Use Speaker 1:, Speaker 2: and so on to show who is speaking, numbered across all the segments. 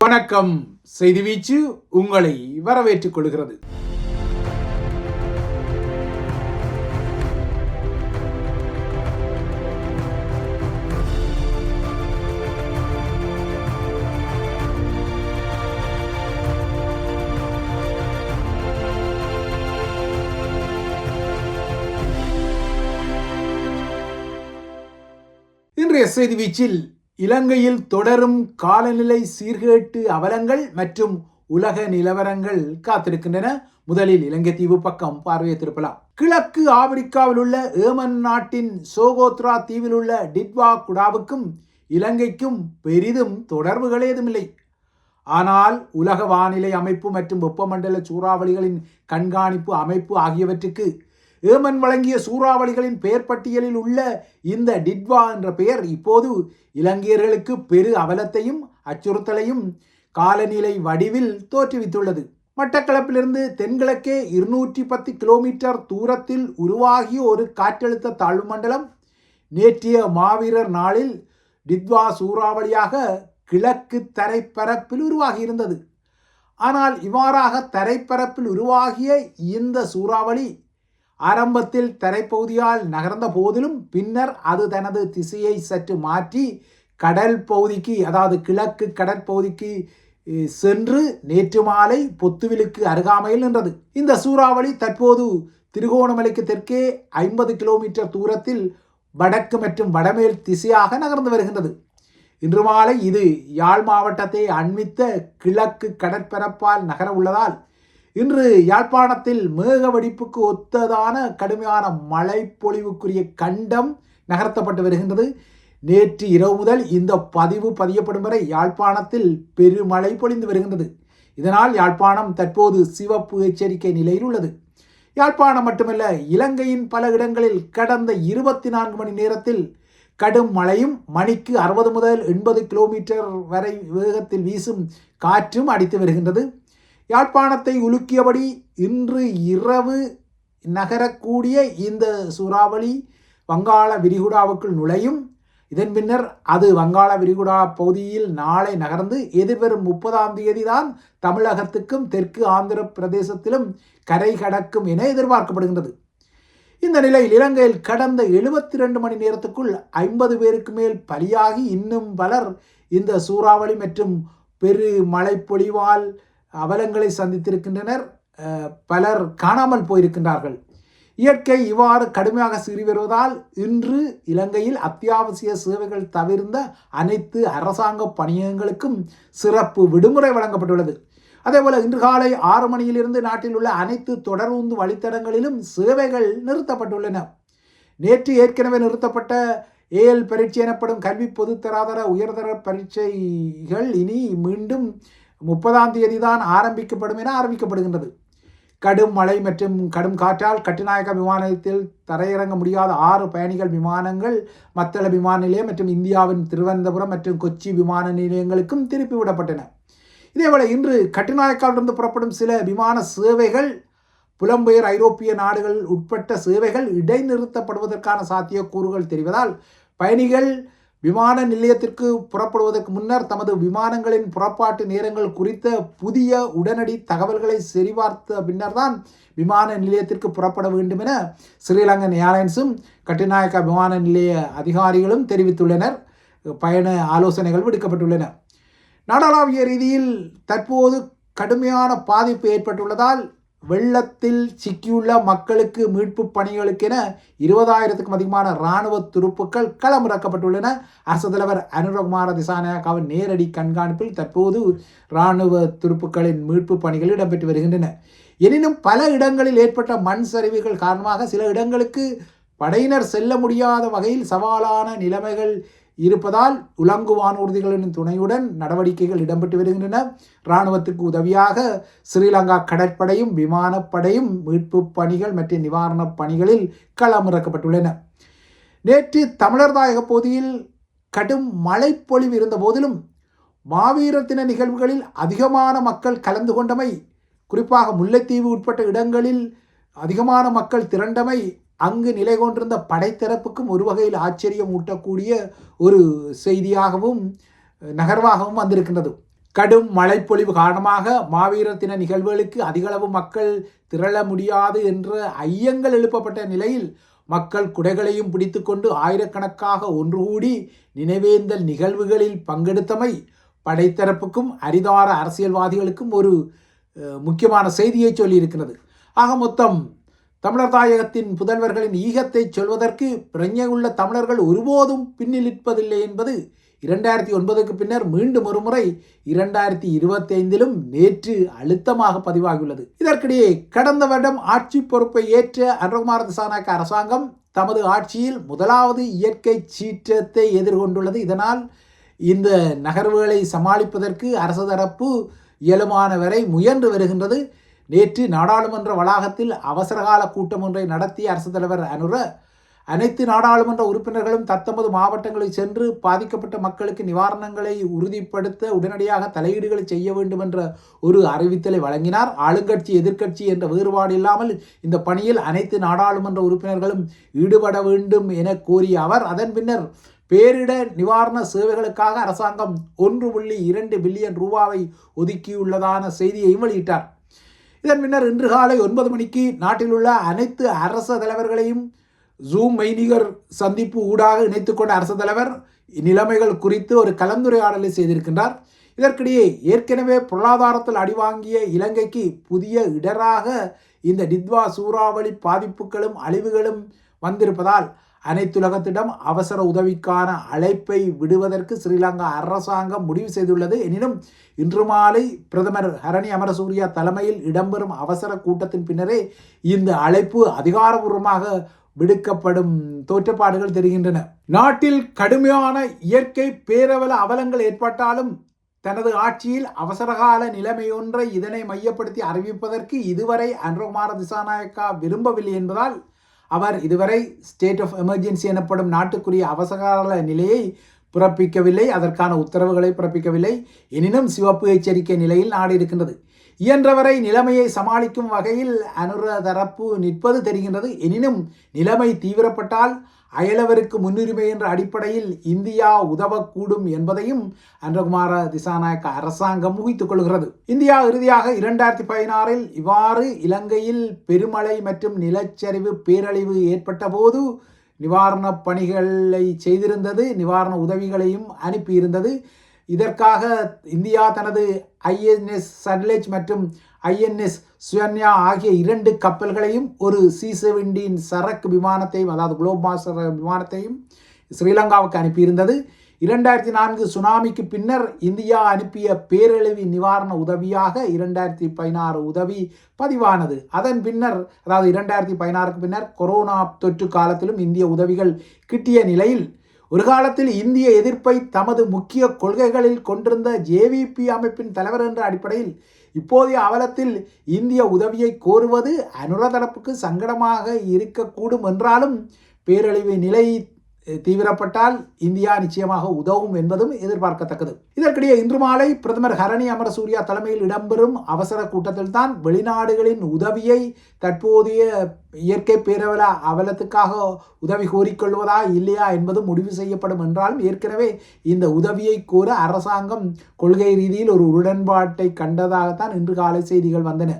Speaker 1: வணக்கம். செய்தி வீச்சு உங்களை வரவேற்றுக் கொள்கிறது. இன்றைய செய்தி வீச்சில் இலங்கையில் தொடரும் காலநிலை சீர்கேட்டு அவலங்கள் மற்றும் உலக நிலவரங்கள் காத்திருக்கின்றன. முதலில் இலங்கை தீவு பக்கம் பார்வையை திருப்பலாம். கிழக்கு ஆப்பிரிக்காவில் உள்ள ஏமன் நாட்டின் சோகோத்ரா தீவில் உள்ள டிட்வா குடாவுக்கும் இலங்கைக்கும் பெரிதும் தொடர்புகள் ஏதுமில்லை. ஆனால் உலக வானிலை அமைப்பு மற்றும் வெப்பமண்டல சூறாவளிகளின் கண்காணிப்பு அமைப்பு ஆகியவற்றுக்கு ஏமன் வழங்கிய சூறாவளிகளின் பெயர் பட்டியலில் உள்ள இந்த டிட்வா என்ற பெயர் இப்போது இலங்கையர்களுக்கு பெரு அவலத்தையும் அச்சுறுத்தலையும் காலநிலை வடிவில் தோற்றுவித்துள்ளது. மட்டக்களப்பிலிருந்து தென்கிழக்கே இருநூற்றி பத்து கிலோமீட்டர் தூரத்தில் உருவாகிய ஒரு காற்றழுத்த தாழ்வு மண்டலம். நேற்றைய மாவீரர் நாளில் டித்வா சூறாவளியாக கிழக்கு தரைப்பரப்பில் உருவாகியிருந்தது. ஆனால் இவ்வாறாக தரைப்பரப்பில் உருவாகிய இந்த சூறாவளி ஆரம்பத்தில் தரைப்பகுதியால் நகர்ந்த போதிலும் பின்னர் அது தனது திசையை சற்று மாற்றி கடல் பகுதிக்கு அதாவது கிழக்கு கடற்பகுதிக்கு சென்று நேற்று மாலை பொத்துவிலுக்கு அருகாமையில் நின்றது. இந்த சூறாவளி தற்போது திருகோணமலைக்கு தெற்கே ஐம்பது கிலோமீட்டர் தூரத்தில் வடக்கு மற்றும் வடமேல் திசையாக நகர்ந்து வருகின்றது. இன்று மாலை இது யாழ் மாவட்டத்தை அண்மித்த கிழக்கு கடற்பரப்பால் நகர உள்ளதால் இன்று யாழ்ப்பாணத்தில் மேக வெடிப்புக்கு ஒத்ததான கடுமையான மழை பொழிவுக்குரிய கண்டம் நகர்த்தப்பட்டு வருகின்றது. நேற்று இரவு முதல் இந்த பதிவு பதியப்படும் வரை யாழ்ப்பாணத்தில் பெருமழை பொழிந்து வருகின்றது. இதனால் யாழ்ப்பாணம் தற்போது சிவப்பு எச்சரிக்கை நிலையில் உள்ளது. யாழ்ப்பாணம் மட்டுமல்ல இலங்கையின் பல இடங்களில் கடந்த இருபத்தி நான்கு மணி நேரத்தில் கடும் மழையும் மணிக்கு அறுபது முதல் எண்பது கிலோமீட்டர் வரை வேகத்தில் வீசும் காற்றும் அடித்து வருகின்றது. யாழ்ப்பாணத்தை உலுக்கியபடி இன்று இரவு நகரக்கூடிய இந்த சூறாவளி வங்காள விரிகுடாவுக்குள் நுழையும். இதன் பின்னர் அது வங்காள விரிகுடா பகுதியில் நாளை நகர்ந்து எதிர்வரும் முப்பதாம் தேதி தான் தமிழகத்துக்கும் தெற்கு ஆந்திர பிரதேசத்திலும் கரை கடக்கும் என எதிர்பார்க்கப்படுகின்றது. இந்த நிலையில் இலங்கையில் கடந்த எழுபத்தி ரெண்டு மணி நேரத்துக்குள் ஐம்பது பேருக்கு மேல் பலியாகி இன்னும் பலர் இந்த சூறாவளி மற்றும் பெரு மழை பொழிவால் அவலங்களை சந்தித்திருக்கின்றனர். பலர் காணாமல் போயிருக்கின்றார்கள். இயற்கை இவ்வாறு கடுமையாக சீறி வருவதால் இன்று இலங்கையில் அத்தியாவசிய சேவைகள் தவிர்ந்த அனைத்து அரசாங்க பணியகங்களுக்கும் சிறப்பு விடுமுறை வழங்கப்பட்டுள்ளது. அதேபோல் இன்று காலை ஆறு மணியிலிருந்து நாட்டில் உள்ள அனைத்து தொடர்ந்து வழித்தடங்களிலும் சேவைகள் நிறுத்தப்பட்டுள்ளன. நேற்று ஏற்கனவே நிறுத்தப்பட்ட ஏஎல் பரீட்சை எனப்படும் கல்வி பொதுத்தராதர உயர்தர பரீட்சைகள் இனி மீண்டும் முப்பதாம் தேதி தான் ஆரம்பிக்கப்படும் என ஆரம்பிக்கப்படுகின்றது கடும் மழை மற்றும் கடும் காற்றால் கட்டுநாயக்க விமானத்தில் தரையிறங்க முடியாத ஆறு பயணிகள் விமானங்கள் மத்தள விமான நிலையம் மற்றும் இந்தியாவின் திருவனந்தபுரம் மற்றும் கொச்சி விமான நிலையங்களுக்கும் திருப்பி விடப்பட்டன. இதேபோல இன்று கட்டுநாயக்காவிலிருந்து புறப்படும் சில விமான சேவைகள் புலம்பெயர் ஐரோப்பிய நாடுகள் உட்பட்ட சேவைகள் இடைநிறுத்தப்படுவதற்கான சாத்தியக்கூறுகள் தெரிவதால் பயணிகள் விமான நிலையத்திற்கு புறப்படுவதற்கு முன்னர் தமது விமானங்களின் புறப்பாட்டு நேரங்கள் குறித்த புதிய உடனடி தகவல்களை சரிபார்த்த பின்னர்தான் விமான நிலையத்திற்கு புறப்பட வேண்டும் என ஸ்ரீலங்கன் ஏர்லைன்ஸும் கட்டுநாயக்கா விமான நிலைய அதிகாரிகளும் தெரிவித்துள்ளனர். பயண ஆலோசனைகள் விடுக்கப்பட்டுள்ளன. நாடளாவிய ரீதியில் தற்போது கடுமையான பாதிப்பு ஏற்பட்டுள்ளதால் வெள்ளத்தில் சிக்கியுள்ள மக்களுக்கு மீட்பு பணிகளுக்கென இருபதாயிரத்துக்கும் அதிகமான இராணுவ துருப்புக்கள் களமிறக்கப்பட்டுள்ளன. அரசு தலைவர் அனுரகுமார திசாநாயக்காவின் நேரடி கண்காணிப்பில் தற்போது இராணுவ துருப்புக்களின் மீட்பு பணிகள் இடம்பெற்று வருகின்றன. எனினும் பல இடங்களில் ஏற்பட்ட மண் சரிவுகள் காரணமாக சில இடங்களுக்கு படையினர் செல்ல முடியாத வகையில் சவாலான நிலைமைகள் இருப்பதால் உலங்கு வானூர்திகளின் துணையுடன் நடவடிக்கைகள் இடம்பெற்று வருகின்றன. இராணுவத்துக்கு உதவியாக ஸ்ரீலங்கா கடற்படையும் விமானப்படையும் மீட்பு பணிகள் மற்றும் நிவாரணப் பணிகளில் களமிறக்கப்பட்டுள்ளன. நேற்று தமிழர் தாயக பகுதியில் கடும் மழைப்பொழிவு இருந்த போதிலும் மாவீரத்தின நிகழ்வுகளில் அதிகமான மக்கள் கலந்து கொண்டமை குறிப்பாக முல்லைத்தீவு உட்பட்ட இடங்களில் அதிகமான மக்கள் திரண்டமை அங்கு நிலை கொண்டிருந்த படைத்தரப்புக்கும் ஒரு வகையில் ஆச்சரியம் ஊட்டக்கூடிய ஒரு செய்தியாகவும் நகர்வாகவும் வந்திருக்கின்றது. கடும் மழைப்பொழிவு காரணமாக மாவீரர் தின நிகழ்வுகளுக்கு அதிகளவு மக்கள் திரள முடியாது என்ற ஐயங்கள் எழுப்பப்பட்ட நிலையில் மக்கள் குடைகளையும் பிடித்துக்கொண்டு ஆயிரக்கணக்காக ஒன்று கூடி நினைவேந்தல் நிகழ்வுகளில் பங்கெடுத்தமை படைத்தரப்புக்கும் அரிதார அரசியல்வாதிகளுக்கும் ஒரு முக்கியமான செய்தியை சொல்லியிருக்கிறது. ஆக மொத்தம் தமிழர் தாயகத்தின் புதல்வர்களின் ஈகத்தை சொல்வதற்கு உள்ள தமிழர்கள் ஒருபோதும் பின்னிலிப்பதில்லை என்பது இரண்டாயிரத்தி ஒன்பதுக்கு பின்னர் மீண்டும் ஒருமுறை இரண்டாயிரத்தி இருபத்தைந்திலும் நேற்று அழுத்தமாக பதிவாகியுள்ளது. இதற்கிடையே கடந்த வருடம் ஆட்சி பொறுப்பை ஏற்ற அனுகுமார திசாநாயக்க அரசாங்கம் தமது ஆட்சியில் முதலாவது இயற்கை சீற்றத்தை எதிர்கொண்டுள்ளது. இதனால் இந்த நகர்வுகளை சமாளிப்பதற்கு அரசு தரப்பு இயலுமான வரை முயன்று வருகின்றது. நேற்று நாடாளுமன்ற வளாகத்தில் அவசரகால கூட்டம் ஒன்றை நடத்திய அரசு தலைவர் அனுர அனைத்து நாடாளுமன்ற உறுப்பினர்களும் தத்தமது மாவட்டங்களில் சென்று பாதிக்கப்பட்ட மக்களுக்கு நிவாரணங்களை உறுதிப்படுத்த உடனடியாக தலையீடுகளை செய்ய வேண்டும் என்ற ஒரு அறிவித்தலை வழங்கினார். ஆளுங்கட்சி எதிர்க்கட்சி என்ற வேறுபாடு இல்லாமல் இந்த பணியில் அனைத்து நாடாளுமன்ற உறுப்பினர்களும் ஈடுபட வேண்டும் என கோரிய அவர். அதன் பின்னர் பேரிடர் நிவாரண சேவைகளுக்காக அரசாங்கம் ஒன்று புள்ளி இரண்டு பில்லியன் ரூபாவை ஒதுக்கியுள்ளதான செய்தியையும் வெளியிட்டார். இதன் பின்னர் இன்று காலை ஒன்பது மணிக்கு நாட்டில் உள்ள அனைத்து அரச தலைவர்களையும் ஜூம் மெய்நிகர் சந்திப்பு ஊடாக இணைத்துக்கொண்ட அரசு தலைவர் நிலைமைகள் குறித்து ஒரு கலந்துரையாடலை செய்திருக்கின்றார். இதற்கிடையே ஏற்கனவே பொருளாதாரத்தில் அடிவாங்கிய இலங்கைக்கு புதிய இடராக இந்த டித்வா சூறாவளி பாதிப்புகளும் அழிவுகளும் வந்திருப்பதால் அனைத்துலகத்திடம் அவசர உதவிக்கான அழைப்பை விடுவதற்கு ஸ்ரீலங்கா அரசாங்கம் முடிவு செய்துள்ளது. எனினும் இன்று மாலை பிரதமர் ஹரணி அமரசூரியா தலைமையில் இடம்பெறும் அவசர கூட்டத்தின் பின்னரே இந்த அழைப்பு அதிகாரபூர்வமாக விடுக்கப்படும் தோற்றப்பாடுகள் தெரிகின்றன. நாட்டில் கடுமையான இயற்கை பேரவல அவலங்கள் ஏற்பட்டாலும் தனது ஆட்சியில் அவசரகால நிலைமையொன்றை இதனை மையப்படுத்தி அறிவிப்பதற்கு இதுவரை அன்றகுமார திசாநாயக்கா விரும்பவில்லை என்பதால் அவர் இதுவரை ஸ்டேட் ஆஃப் எமர்ஜென்சி எனப்படும் நாட்டுக்குரிய அவசரகால நிலையை பிறப்பிக்கவில்லை. அதற்கான உத்தரவுகளை பிறப்பிக்கவில்லை. எனினும் சிவப்பு எச்சரிக்கை நிலையில் நாடு இருக்கின்றது இயன்றவரை நிலைமையை சமாளிக்கும் வகையில் அனுர தரப்பு நிற்பது தெரிகின்றது. எனினும் நிலைமை தீவிரப்பட்டால் அயலவருக்கு முன்னுரிமை என்ற அடிப்படையில் இந்தியா உதவக்கூடும் என்பதையும் அன்றகுமார திசாநாயக்க அரசாங்கம் ஊகித்துக் கொள்கிறது. இந்தியா இறுதியாக இரண்டாயிரத்தி பதினாறில் இவ்வாறு இலங்கையில் பெருமழை மற்றும் நிலச்சரிவு பேரழிவு ஏற்பட்ட போது நிவாரணப் பணிகளை செய்திருந்தது நிவாரண உதவிகளையும் அனுப்பியிருந்தது. இதற்காக இந்தியா தனது ஐஎன்எஸ் சட்லேஜ் மற்றும் ஐஎன்எஸ் சுயன்யா ஆகிய இரண்டு கப்பல்களையும் ஒரு சி செவன்டீன் சரக்கு விமானத்தையும் அதாவது குளோப் மாஸ்டர் விமானத்தையும் ஸ்ரீலங்காவுக்கு அனுப்பியிருந்தது. இரண்டாயிரத்தி நான்கு சுனாமிக்கு பின்னர் இந்தியா அனுப்பிய பேரழிவு நிவாரண உதவியாக இரண்டாயிரத்தி பதினாறு உதவி பதிவானது. அதன் பின்னர் அதாவது இரண்டாயிரத்தி பதினாறுக்கு பின்னர் கொரோனா தொற்று காலத்திலும் இந்திய உதவிகள் கிட்டிய நிலையில் ஒரு காலத்தில் இந்திய எதிர்ப்பை தமது முக்கிய கொள்கைகளில் கொண்டிருந்த ஜேவிபி அமைப்பின் தலைவர் என்ற அடிப்படையில் இப்போதைய அவலத்தில் இந்திய உதவியை கோருவது அனுர தரப்புக்கு சங்கடமாக இருக்கக்கூடும் என்றாலும் பேரழிவு நிலை தீவிரப்பட்டால் இந்தியா நிச்சயமாக உதவும் என்பதும் எதிர்பார்க்கத்தக்கது. இதற்கிடையே இன்று மாலை பிரதமர் ஹரணி அமரசூர்யா தலைமையில் இடம்பெறும் அவசர கூட்டத்தில் தான் வெளிநாடுகளின் உதவியை தற்போதைய இயற்கை பேரவல அவலத்துக்காக உதவி கோரிக்கொள்வதா இல்லையா என்பது முடிவு செய்யப்படும் என்றாலும் ஏற்கனவே இந்த உதவியை கோர அரசாங்கம் கொள்கை ரீதியில் ஒரு உடன்பாட்டை கண்டதாகத்தான் இன்று காலை செய்திகள் வந்தன.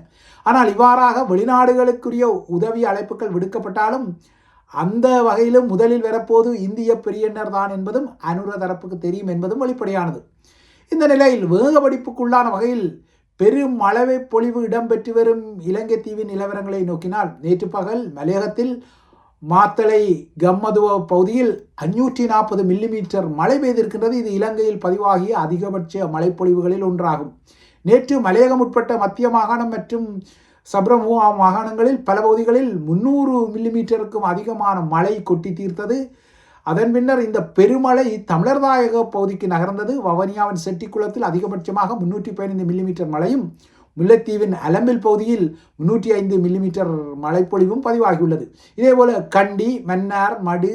Speaker 1: ஆனால் இவ்வாறாக வெளிநாடுகளுக்குரிய உதவி அழைப்புகள் விடுக்கப்பட்டாலும் அந்த வகையிலும் முதலில் வரப்போது இந்திய பெரியனர் தான் என்பதும் அனுர தரப்புக்கு தெரியும் என்பதும் வெளிப்படையானது. இந்த நிலையில் வேக படிப்புக்குள்ளான வகையில் பெரும் அளவை பொழிவு இடம்பெற்று வரும் இலங்கை தீவின் நிலவரங்களை நோக்கினால் நேற்று பகல் மலையகத்தில் மாத்தளை கம்மதுவ பகுதியில் அஞ்சூற்றி நாற்பது மில்லிமீட்டர் மழை பெய்திருக்கின்றது. இது இலங்கையில் பதிவாகிய அதிகபட்ச மழைப்பொழிவுகளில் ஒன்றாகும். நேற்று மலையகம் உட்பட்ட மத்திய மாகாணம் மற்றும் சப்ரமுகா மாகாணங்களில் பல பகுதிகளில் முன்னூறு மில்லிமீட்டருக்கும் அதிகமான மழை கொட்டி தீர்த்தது. அதன் பின்னர் இந்த பெருமழை தமிழர்நாயக பகுதிக்கு நகர்ந்தது. வவனியாவின் செட்டிக்குளத்தில் அதிகபட்சமாக முன்னூற்றி பதினைந்து மில்லிமீட்டர் மழையும் முல்லைத்தீவின் அலம்பில் பகுதியில் முன்னூற்றி ஐந்து மில்லிமீட்டர் மழைப்பொழிவும் பதிவாகியுள்ளது. இதேபோல கண்டி மன்னார் மடு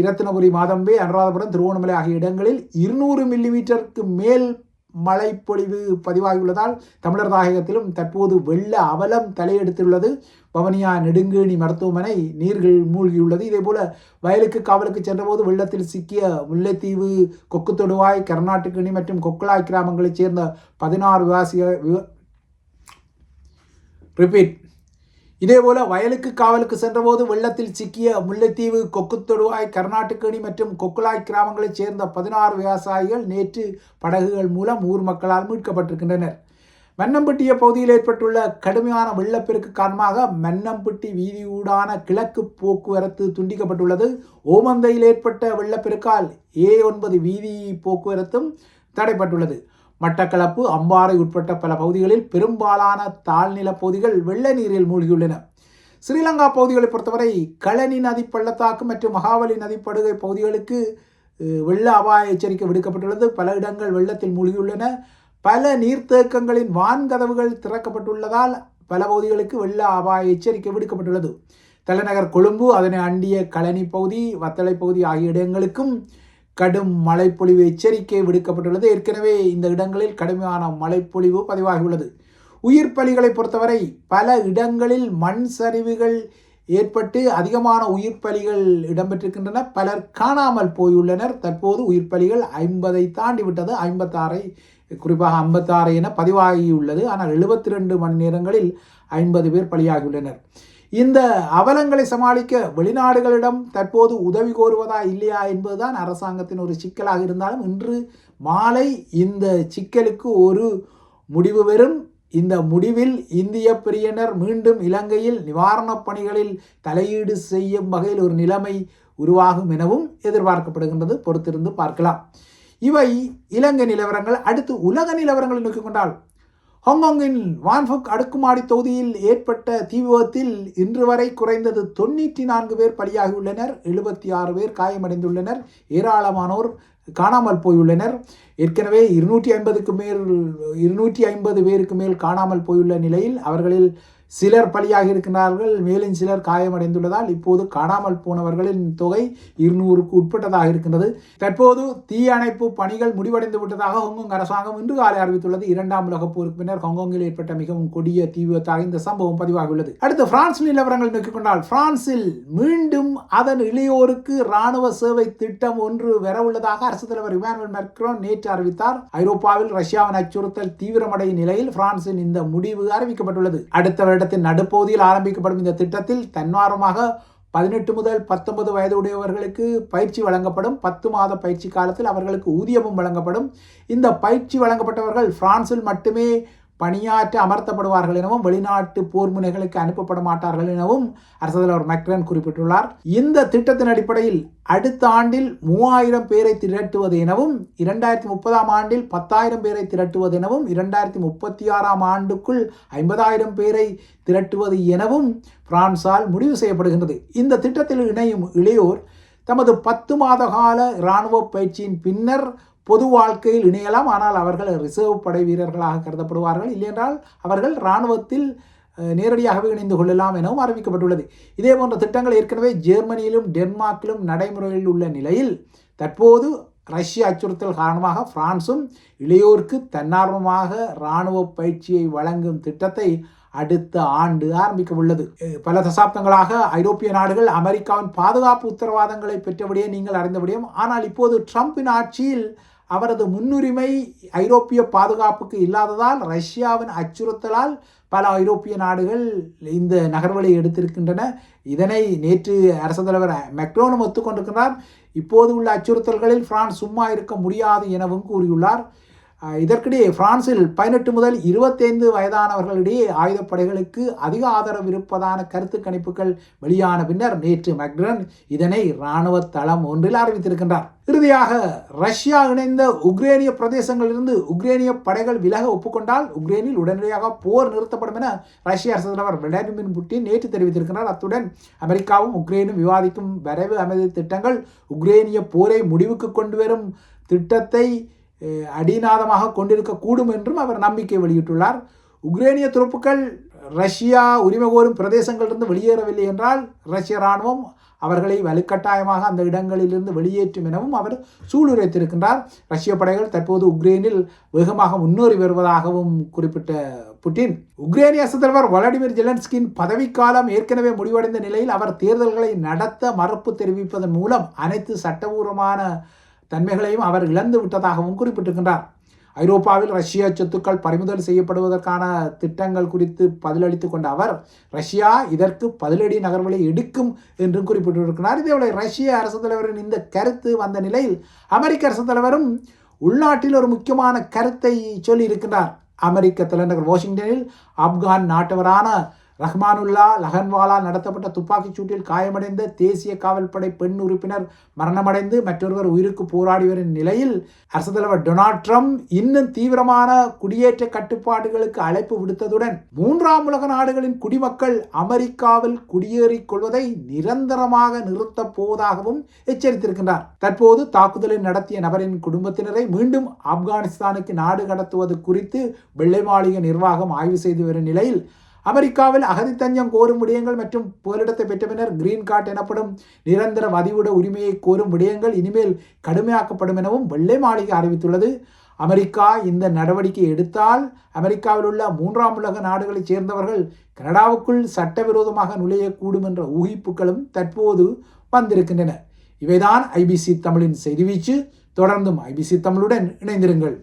Speaker 1: இரத்தினபுரி மாதம்பே அனுராதபுரம் திருவோணமலை ஆகிய இடங்களில் இருநூறு மில்லிமீட்டருக்கு மேல் மழைப்பொழிவு பதிவாகியுள்ளதால் தமிழர் தாயகத்திலும் தற்போது வெள்ள அவலம் தலையெடுத்துள்ளது. பவனியா நெடுங்கேணி மருத்துவமனை நீர்கள் மூழ்கியுள்ளது. இதேபோல வயலுக்கு காவலுக்கு சென்றபோது வெள்ளத்தில் சிக்கிய முல்லைத்தீவு கொக்கு தொடுவாய் கர்நாடகணி மற்றும் கொக்குளாய் கிராமங்களைச் சேர்ந்த பதினாறு விவாசிகள் ரிப்பீட் இதேபோல வயலுக்கு காவலுக்கு சென்றபோது வெள்ளத்தில் சிக்கிய முல்லைத்தீவு கொக்குத்தொடுவாய் கர்நாட்டுக்கேணி மற்றும் கொக்குலாய் கிராமங்களைச் சேர்ந்த பதினாறு விவசாயிகள் நேற்று படகுகள் மூலம் ஊர் மக்களால் மீட்கப்பட்டிருக்கின்றனர். மன்னம்பட்டிய பகுதியில் ஏற்பட்டுள்ள கடுமையான வெள்ளப்பெருக்கு காரணமாக மன்னம்பட்டி வீதியூடான கிழக்கு போக்குவரத்து துண்டிக்கப்பட்டுள்ளது. ஓமந்தையில் ஏற்பட்ட வெள்ளப்பெருக்கால் ஏ ஒன்பது வீதி போக்குவரத்தும் தடைப்பட்டுள்ளது மட்டக்களப்பு அம்பாறை உட்பட்ட பல பகுதிகளில் பெரும்பாலான தாழ்நில பகுதிகள் வெள்ள நீரில் மூழ்கியுள்ளன. ஸ்ரீலங்கா பகுதிகளை பொறுத்தவரை களனி நதி பள்ளத்தாக்கு மற்றும் மகாவலி நதிப்படுகை பகுதிகளுக்கு வெள்ள அபாய எச்சரிக்கை விடுக்கப்பட்டுள்ளது. பல இடங்கள் வெள்ளத்தில் மூழ்கியுள்ளன. பல நீர்த்தேக்கங்களின் வான்கதவுகள் திறக்கப்பட்டுள்ளதால் பல பகுதிகளுக்கு வெள்ள அபாய எச்சரிக்கை விடுக்கப்பட்டுள்ளது. தலைநகர் கொழும்பு அதனை அண்டிய களனி பகுதி வத்தளை பகுதி ஆகிய இடங்களுக்கும் கடும் மழைப்பொழிவு எச்சரிக்கை விடுக்கப்பட்டுள்ளது. ஏற்கனவே இந்த இடங்களில் கடுமையான மழைப்பொழிவு பதிவாகியுள்ளது. உயிர் பலிகளை பொறுத்தவரை பல இடங்களில் மண் சரிவுகள் ஏற்பட்டு அதிகமான உயிர் பலிகள் இடம்பெற்றிருக்கின்றன. பலர் காணாமல் போயுள்ளனர். தற்போது உயிர் பலிகள் ஐம்பதை தாண்டி விட்டது. ஐம்பத்தாறை குறிப்பாக ஐம்பத்தாறு என பதிவாகியுள்ளது. ஆனால் எழுபத்தி ரெண்டு மணி நேரங்களில் ஐம்பது பேர் பலியாகியுள்ளனர். இந்த அவலங்களை சமாளிக்க வெளிநாடுகளிடம் தற்போது உதவி கோருவதா இல்லையா என்பதுதான் அரசாங்கத்தின் ஒரு சிக்கலாக இருந்தாலும் இன்று மாலை இந்த சிக்கலுக்கு ஒரு முடிவு பெறும் இந்த முடிவில் இந்திய பிரியனர் மீண்டும் இலங்கையில் நிவாரணப் பணிகளில் தலையீடு செய்யும் வகையில் ஒரு நிலைமை உருவாகும் எனவும் எதிர்பார்க்கப்படுகின்றது. பொறுத்திருந்து பார்க்கலாம். இவை இலங்கை நிலவரங்கள். அடுத்து உலக நிலவரங்களை நோக்கிக் கொண்டால் ஹாங்காங்கின் வான்ஃபுக் அடுக்குமாடி தொகுதியில் ஏற்பட்ட தீ விபத்தில் இன்று வரை குறைந்தது தொண்ணூற்றி நான்கு பேர் பலியாகியுள்ளனர் எழுபத்தி ஆறு பேர் காயமடைந்துள்ளனர் ஏராளமானோர் காணாமல் போயுள்ளனர். ஏற்கனவே இருநூற்றி ஐம்பதுக்கு மேல் இருநூற்றி ஐம்பது பேருக்கு மேல் காணாமல் போயுள்ள நிலையில் அவர்களில் சிலர் பலியாக இருக்கிறார்கள் மேலும் சிலர் காயமடைந்துள்ளதால் இப்போது காணாமல் போனவர்களின் தொகை இருநூறுக்கு உட்பட்டதாக இருக்கின்றது. தற்போது தீயணைப்பு பணிகள் முடிவடைந்து விட்டதாக ஹொங்கொங் அரசாங்கம் இன்று காலை அறிவித்துள்ளது. இரண்டாம் உலக போருக்கு பின்னர் ஹொங்கொங்கில் ஏற்பட்ட மிகவும் கொடிய தீ விபத்தாக இந்த சம்பவம் பதிவாகியுள்ளது. அடுத்து பிரான்ஸ் நிலவரங்கள் நோக்கிக் கொண்டால் பிரான்சில் மீண்டும் அதன் இளையோருக்கு ராணுவ சேவை திட்டம் ஒன்று வரவுள்ளதாக அரசு தலைவர் இமானுவல் மெக்ரோன் நேற்று அறிவித்தார். ஐரோப்பாவில் ரஷ்யாவின் அச்சுறுத்தல் தீவிரமடையும் நிலையில் பிரான்சின் இந்த முடிவு அறிவிக்கப்பட்டுள்ளது. அடுத்த வருடத்தின் நடுப்பகுதியில் ஆரம்பிக்கப்படும் இந்த திட்டத்தில் தன்வாரமாக பதினெட்டு முதல் பத்தொன்பது வயது உடையவர்களுக்கு பயிற்சி வழங்கப்படும். பத்து மாத பயிற்சி காலத்தில் அவர்களுக்கு ஊதியமும் வழங்கப்படும். இந்த பயிற்சி வழங்கப்பட்டவர்கள் பிரான்சில் மட்டுமே பணியாற்ற அமர்த்தப்படுவார்கள் எனவும் வெளிநாட்டு போர் முனைகளுக்கு அனுப்பப்பட மாட்டார்கள் எனவும் அரசு தலைவர் மெக்ரன் குறிப்பிட்டுள்ளார். இந்த திட்டத்தின் அடிப்படையில் அடுத்த ஆண்டில் மூவாயிரம் பேரை திரட்டுவது எனவும் இரண்டாயிரத்தி முப்பதாம் ஆண்டில் பத்தாயிரம் பேரை திரட்டுவது எனவும் இரண்டாயிரத்தி முப்பத்தி ஆறாம் ஆண்டுக்குள் ஐம்பதாயிரம் பேரை திரட்டுவது எனவும் பிரான்சால் முடிவு செய்யப்படுகின்றது. இந்த திட்டத்தில் இணையும் இளையோர் தமது பத்து மாத கால இராணுவ பயிற்சியின் பின்னர் பொது வாழ்க்கையில் இணையலாம். ஆனால் அவர்கள் ரிசர்வ் படை வீரர்களாக கருதப்படுவார்கள். இல்லையென்றால் அவர்கள் இராணுவத்தில் நேரடியாகவே இணைந்து கொள்ளலாம் எனவும் அறிவிக்கப்பட்டுள்ளது. இதே போன்ற திட்டங்கள் ஏற்கனவே ஜெர்மனியிலும் டென்மார்க்கிலும் நடைமுறையில் உள்ள நிலையில் தற்போது ரஷ்ய அச்சுறுத்தல் காரணமாக பிரான்சும் இளையோருக்கு தன்னார்வமாக இராணுவ பயிற்சியை வழங்கும் திட்டத்தை அடுத்த ஆண்டு ஆரம்பிக்க உள்ளது பல தசாப்தங்களாக ஐரோப்பிய நாடுகள் அமெரிக்காவின் பாதுகாப்பு உத்தரவாதங்களை பெற்றபடியே நீங்கள் அறிந்தபடியும் ஆனால் இப்போது ட்ரம்பின் ஆட்சியில் அவரது முன்னுரிமை ஐரோப்பிய பாதுகாப்புக்கு இல்லாததால் ரஷ்யாவின் அச்சுறுத்தலால் பல ஐரோப்பிய நாடுகள் இந்த நகர்வலை எடுத்திருக்கின்றன. இதனை நேற்று அரசு தலைவர் மெக்ரோனும் ஒத்துக்கொண்டிருக்கிறார். இப்போது உள்ள அச்சுறுத்தல்களில் பிரான்ஸ் சும்மா இருக்க முடியாது எனவும் கூறியுள்ளார். இதற்கிடையே பிரான்சில் பதினெட்டு முதல் இருபத்தைந்து வயதானவர்களிடையே ஆயுதப்படைகளுக்கு அதிக ஆதரவு இருப்பதான கருத்து கணிப்புகள் வெளியான பின்னர் நேற்று மக்ரன் இதனை இராணுவ தளம் ஒன்றில் அறிவித்திருக்கின்றார். இறுதியாக ரஷ்யா இணைந்த உக்ரேனிய பிரதேசங்களிலிருந்து உக்ரேனிய படைகள் விலக ஒப்புக்கொண்டால் உக்ரேனில் உடனடியாக போர் நிறுத்தப்படும் என ரஷ்ய அரசு தலைவர் விளாடிமிர் புட்டின் நேற்று தெரிவித்திருக்கிறார். அத்துடன் அமெரிக்காவும் உக்ரைனும் விவாதிக்கும் வரைவு அமைதி திட்டங்கள் உக்ரேனிய போரை முடிவுக்கு கொண்டு வரும் திட்டத்தை அடிநாதமாக கொண்டிருக்கக்கூடும் என்றும் அவர் நம்பிக்கை வெளியிட்டுள்ளார். உக்ரேனிய துருப்புக்கள் ரஷ்யா உரிமை கோரும் பிரதேசங்களிலிருந்து வெளியேறவில்லை என்றால் ரஷ்ய இராணுவம் அவர்களை வலுக்கட்டாயமாக அந்த இடங்களிலிருந்து வெளியேற்றும் எனவும் அவர் சூளுரைத்திருக்கின்றார். ரஷ்ய படைகள் தற்போது உக்ரைனில் வேகமாக முன்னேறி வருவதாகவும் குறிப்பிட்ட புட்டின். உக்ரைனிய அரசு தலைவர் வளாடிமிர் ஜெலன்ஸ்கின் பதவிக்காலம் ஏற்கனவே முடிவடைந்த நிலையில் அவர் தேர்தல்களை நடத்த மறுப்பு தெரிவிப்பதன் மூலம் அனைத்து சட்டபூர்வமான தன்மைகளையும் அவர் இழந்து விட்டதாகவும் குறிப்பிட்டிருக்கின்றார். ஐரோப்பாவில் ரஷ்ய சொத்துக்கள் பறிமுதல் செய்யப்படுவதற்கான திட்டங்கள் குறித்து பதிலளித்து கொண்ட அவர் ரஷ்யா இதற்கு பதிலடி நகர்வுகளை எடுக்கும் என்றும் குறிப்பிட்டிருக்கிறார். இதேபோல ரஷ்ய அரசு தலைவரின் இந்த கருத்து வந்த நிலையில் அமெரிக்க அரசு தலைவரும் உள்நாட்டில் ஒரு முக்கியமான கருத்தை சொல்லியிருக்கின்றார் அமெரிக்க தலைநகர் வாஷிங்டனில் ஆப்கான் நாட்டவரான ரஹ்மானுல்லா லஹன்வாலா நடத்தப்பட்ட துப்பாக்கிச் சூட்டில் காயமடைந்த தேசிய காவல்படை பெண் உறுப்பினர் மரணமடைந்து மற்றொருவர் உயிருக்கு போராடி வரும் நிலையில் அரசு தலைவர் டொனால்ட் ட்ரம்ப் இன்னும் தீவிரமான குடியேற்ற கட்டுப்பாடுகளுக்கு அழைப்பு விடுத்ததுடன் மூன்றாம் உலக நாடுகளின் குடிமக்கள் அமெரிக்காவில் குடியேறிக் கொள்வதை நிரந்தரமாக நிறுத்தப் போவதாகவும் எச்சரித்திருக்கின்றார். தற்போது தாக்குதலை நடத்திய நபரின் குடும்பத்தினரை மீண்டும் ஆப்கானிஸ்தானுக்கு நாடு கடத்துவது குறித்து வெள்ளை மாளிகை நிர்வாகம் ஆய்வு செய்து வரும் நிலையில் அமெரிக்காவில் அகதி தஞ்சம் கோரும் விடயங்கள் மற்றும் புகலிடத்தை பெற்ற பின்னர் கிரீன் கார்டு எனப்படும் நிரந்தர வதிவிட உரிமையை கோரும் விடயங்கள் இனிமேல் கடுமையாக்கப்படும் எனவும் வெள்ளை மாளிகை அறிவித்துள்ளது. அமெரிக்கா இந்த நடவடிக்கை எடுத்தால் அமெரிக்காவில் உள்ள மூன்றாம் உலக நாடுகளைச் சேர்ந்தவர்கள் கனடாவுக்குள் சட்டவிரோதமாக நுழையக்கூடும் என்ற ஊகிப்புகளும் தற்போது வந்திருக்கின்றன. இவைதான் ஐபிசி தமிழின் செய்தி வீச்சு. தொடர்ந்தும் ஐபிசி தமிழுடன் இணைந்திருங்கள்.